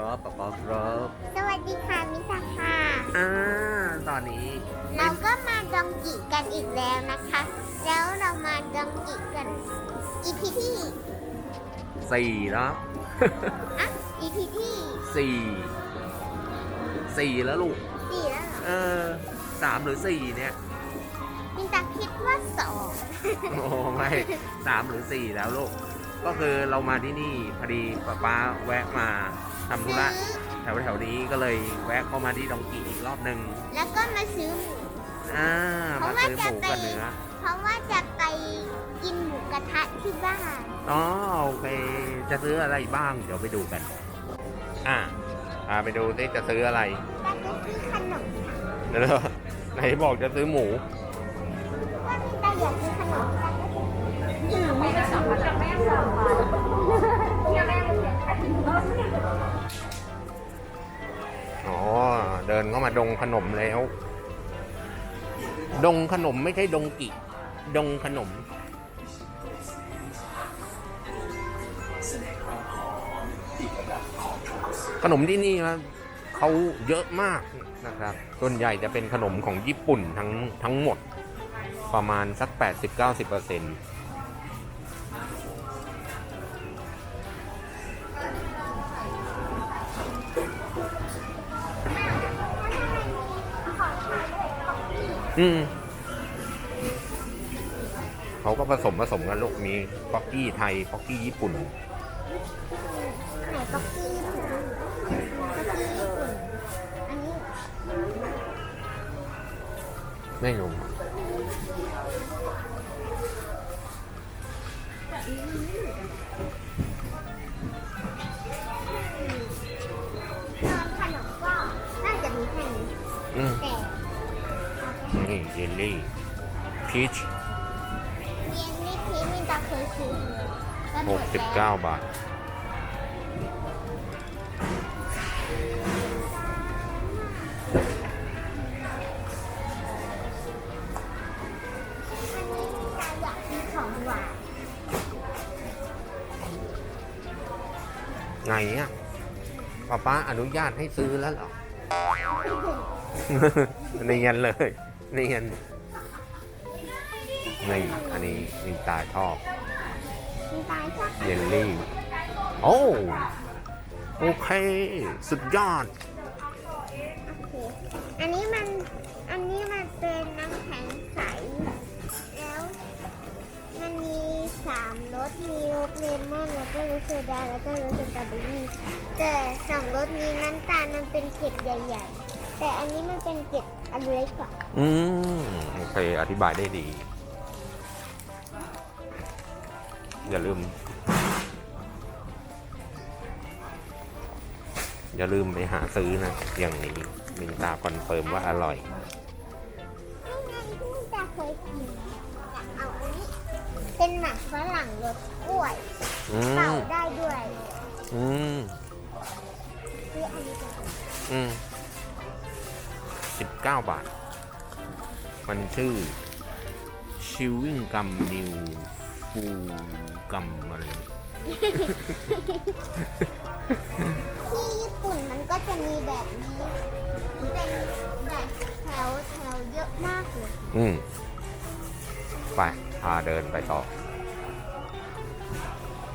ครับป๊าป๊าครับสวัสดีค่ะมิสาค่ะอ่าตอนนี้เราก็มาดองกิกันอีกแล้วนะคะ แล้วเรามาดองกิกัน EP ที่สี่แล้วอะ EP ที่สี่สี่แล้วลูกสี่แล้วเหรอเออสามหรือสี่เนี่ยมิตาคิดว่าสองโอ้ไม่สามหรือสี่แล้วลูกก็คือเรามาที่นี่พอดีป๊าป๊าแวะมา ทำธุระซื้อแถวแถวๆนี้ก็เลยแวะเข้ามาที่ดองกีอีกรอบหนึ่งแล้วก็มาซื้อหมูอ่าเพมาราะว่าซื้อหจะมูไปกับเนื้อเพราะว่าจะไปกินหมูกระทะที่บ้านอ๋อโอเค จะซื้ออะไรบ้าง เดี๋ยวไปดูกัน อ่าพาไปดูที่จะซื้ออะไรแต่จะซื้อขนมค่ะเดี๋ยวนะไหนบอกจะซื้อหมู ว่ามิตาอยากซื้อขนมแต่ก็จะไม่ได้สั่งมาจากแม่สั่งมาเนี่ยแม่เขียนขันเอ๋อ เดินเข้ามาดงขนมแล้ว ดงขนมไม่ใช่ดงกิ ดงขนม ขนมที่นี่นะเขาเยอะมากนะครับ ส่วนใหญ่จะเป็นขนมของญี่ปุ่นทั้งทั้งหมดประมาณสัก 80-90%เปอร์เซ็นต์ อืมเขาก็ผสมผสมกันลูกมีป๊อกกี้ไทยป๊อกกี้ญี่ปุ่น ไหนก็กี้ญี่ปุ่นก็กี้ญี่ปุ่นอันนี้ไม่รู้ต นี่เยลลี่พีชเย็นนี่พีมินตาเคยซื้อหกสิบเก้าบาทอันนี้มินตาอยากกินของหวานไงอะป้าป้าอนุญาตให้ซื้อแล้วเหรอ เนียนเลย เนียนนี่อันนี้นินตาชอบมินตาชอบเยลลี่ โอ้โอเค สุดยอดโอเคอันนี้มัน อันนี้มันเป็นน้ำแข็งใส แล้ว มันมีสามรส มีรสเลมอน แล้วก็รสโซดา แล้วก็รสสตรอเบอรี่แต่สองรสนี้น้ำตาลมันเป็นเกล็ดใหญ่ ๆ แต่อันนี้มันเป็นเกล็ด อันเล็กกว่าอืมโอเคอธิบายได้ดี อย่าลืม อย่าลืมไปหาซื้อนะ อย่างนี้มินตาคอนเฟิร์มว่าอร่อยนี่ไงที่มินตาเคยกินอยากเอาอันนี้ เป็นหมักฝรั่งรสกล้วยอืเป่ามได้ด้วยอืมคืออันนี้เป็นอืมสิ บเก้าบาท มันชื่อชิววิ่งกัมนิวฟูกัมอะไรที่ญี่ปุ่นมันก็จะมีแบบนี้เป็นแบบแถวแถวเยอะมากเลยอืมไปพาเดินไปต่อ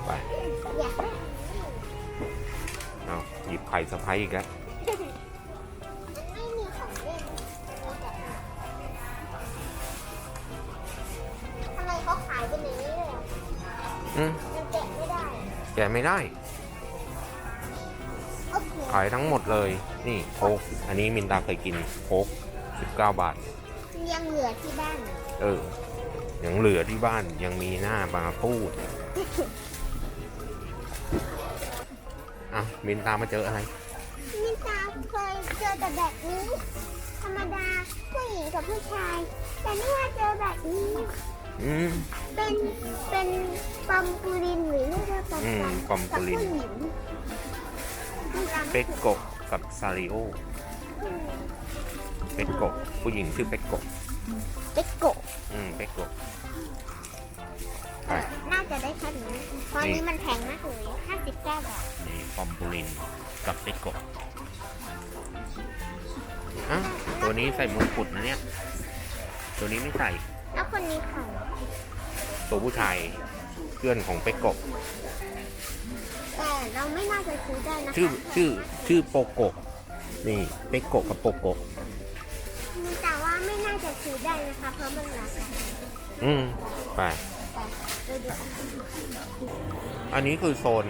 ไปอยากได้เอาหยิบไข่สะพ้ายอีกแล้ว อืมมันแกะไม่ได้แกะไม่ได้ โอเคขายทั้งหมดเลย นี่โค้กอันนี้มินตาเคยกินโค้ก19 บาท ยังเหลือที่บ้านอะเออ ยังเหลือที่บ้านยังมีหน้ามาพูดอะมินตามาเจออะไร มินตาเคยเจอแต่แบบนี้ ธรรมดาผู้หญิงกับผู้ชาย แต่นี่ว่าเจอแบบนี้ อืม เป็นเป็นปอมปูรินหรือเรียกว่าปอมอืมปอมปูริน กับผู้หญิงมินตาไม่เป็กโกะกับซาริโอ เป็กโกะผู้หญิงชื่อเป็กโกะเป็กโกะอืม เป็กโกะ ไป น่าจะได้แค่นี้เพราะอันนี้มันแพงมากเลยห้าสิบเก้าบาทนี่ปอมปูลินกับเปโกะอะตัวนี้ใส่มงกุฎนะเนี่ย ตัวนี้ไม่ใส่ แล้วคนนี้ค่ะตัวผู้ชายเพื่อนของเปโกะแต่เราไม่น่าจะซื้อได้นะคะชื่อชื่อชื่อโปโกะนี่เปโกะกับโปโกะแต่ว่าไม่น่าจะซื้อได้นะคะ เพราะมันราคาอืมไป แต่เดี๋ยวอันนี้คือโซน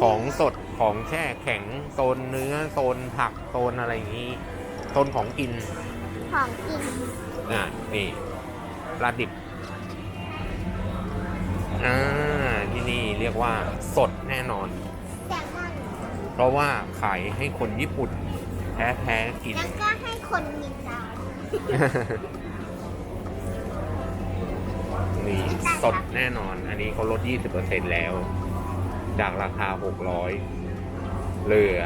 ของสดของแช่แข็งโซนเนื้อโซนผักโซนอะไรอย่างนี้โซนของกินของกิน อ่านี่ ปลาดิบอ่าที่นี่เรียกว่าสดแน่นอนแซลมอน เพราะว่าขายให้คนญี่ปุ่นแท้ๆกิน แล้วก็ให้คนมีตานี่สดแน่นอน อันนี้เขาลด 20%แล้ว จากราคา 600 เหลือ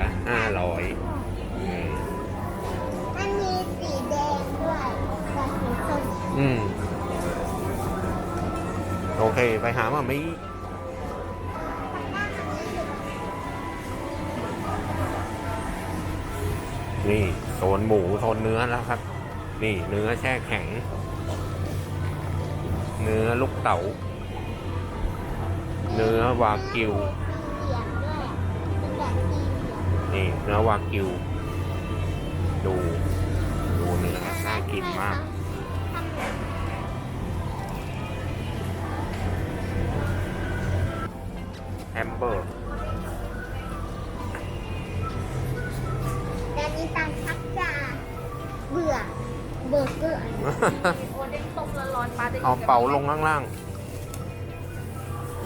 500อืมมันมีสีแดงด้วยแต่สีส้มอืม โอเค ไปหามาไม่นี่โซนหมูโซนเนื้อแล้วครับ นี่เนื้อแช่แข็ง เนื้อลูกเต๋าเนื้อวากิว นี่เนี่เนื้อวากิว ดู ดูเนื้อน่ากินมาก มเบอร์แต่นี้ตามชักจะเบื่อเบอร์เกอร์อันนี้โอเด้งต้มร้อนๆปลาจะเอาเป๋าลงข้างล่าง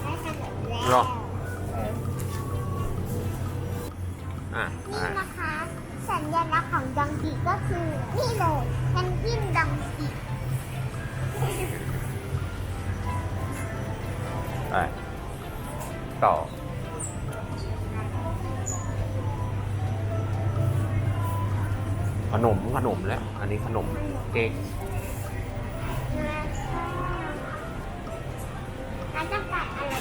ได้ขนมแล้วหรออะนี่อะนะคะ สัญลักษณ์ของดองกีก็คือ นี่เลยเพนกวินดองกี ต่อ ขนมขนมแล้ว อันนี้ขนมเค้กแล้วต้องการอะไร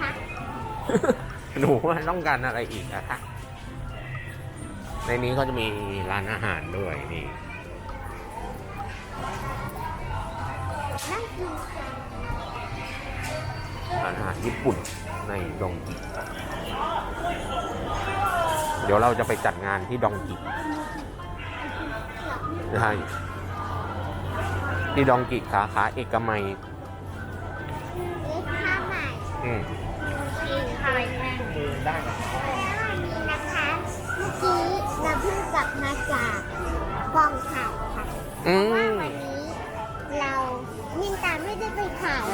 คะหนูว่าต้องการอะไรอีกอะคะในนี้ก็จะมีร้านอาหารด้วยนี่นั่งกินกันร้านอาหารญี่ปุ่น ในดองกิ เดี๋ยวเราจะไปจัดงานที่ดองกิใช่ที่ดองกิสาขาเอกมัยเล็กข้าวใหม่อืมกินไทยแห้งได้แล้ววันนี้นะคะเมื่อกี้เราเพิ่งกลับมาจากกองถ่ายค่ะอืว่ามวันนี้เรานินตาไม่ได้ไปถ่ายนะคะ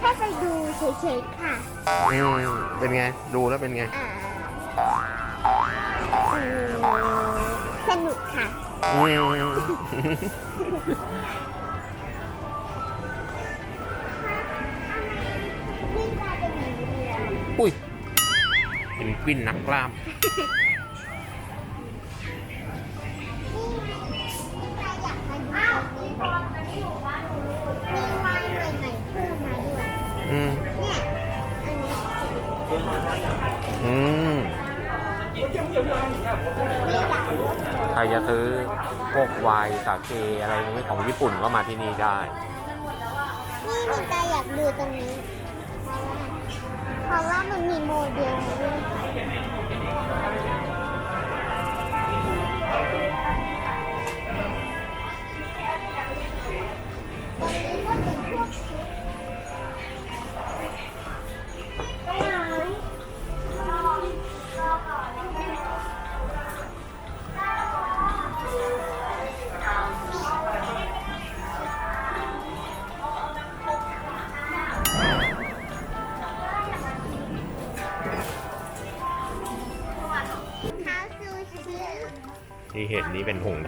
แค่ไปดูเฉยๆค่ะอืมเป็นไง ดูแล้วเป็นไง อ่าอืมสนุกค่ะ อืมนินตาจะมีเรือ อุ้ยเป็นกวินนักกล้าม อืมใครจะซื้อพวกไวน์สาเกอะไรนี้ของญี่ปุ่นก็มาที่นี่ได้ นี่นินตาอยากดูตรงนี้ เพราะว่ามันมีโมเดลด้วย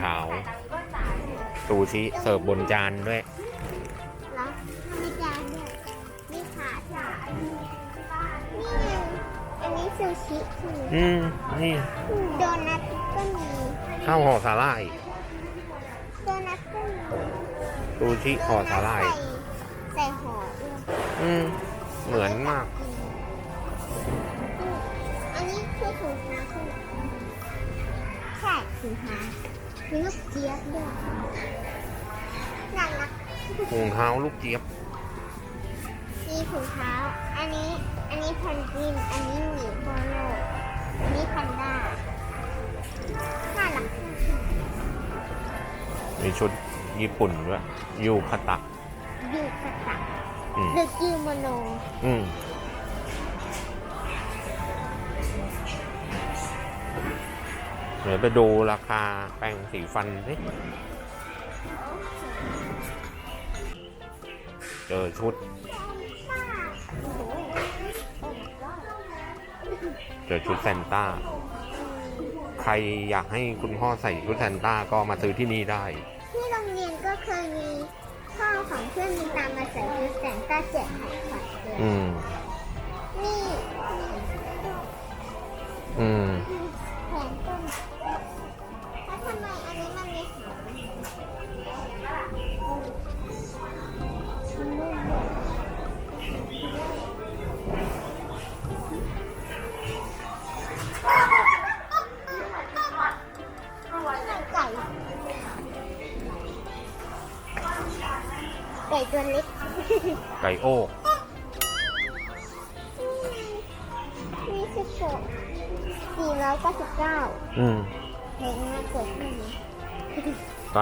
ขาว ดูซิเสิร์ฟบนจานด้วย แล้วมีจานด้วยมีขาด้วนี่อันนี้ซูชิคืออืม นี่โดนัทก็มีข้าวห่อสาล่าย โดนัทก็มีซูชิห่อสาลัาย ใส่ห่อด้วยอืม เหมือนมาก อันนี้คือถุงหาใช่ถุงหา มีลูกเจี๊ยบด้วยน่ารักถุงเท้าลูกเจี๊ยบมีถุงเท้า อันนี้ อันนี้แพนกวิน อันนี้หมีโคโลอันนี้แพนด้า น่ารักมีชุดญี่ปุ่นด้วยยูคาตะยูกะตะอืมเดอะกิโมโน อืม เดี๋ยวไปดูราคาแปรงสีฟันสิเจอชุด เจอชุดแซนต้า ใครอยากให้คุณพ่อใส่ชุดแซนต้าก็มาซื้อที่นี่ได้ ที่โรงเรียนก็เคยมีพ่อของเพื่อนมีตามมาใส่ชุดแสงต้าแจกไข่ขวัญด้วยอืม นี่ อืม มีสิบหกสี่ร้อยเก้าสิบเก้าอืมเพลงน่าเกิดขึ้นไป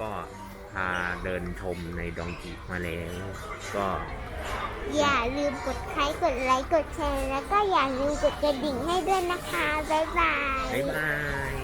ก็พาเดินชมในดองกิมาแล้ว ก็อย่าลืมกดไลค์กดไลค์กดแชร์ แล้วก็อย่าลืมกดกระดิ่งให้ด้วยนะคะ บ๊ายบาย บ๊ายบาย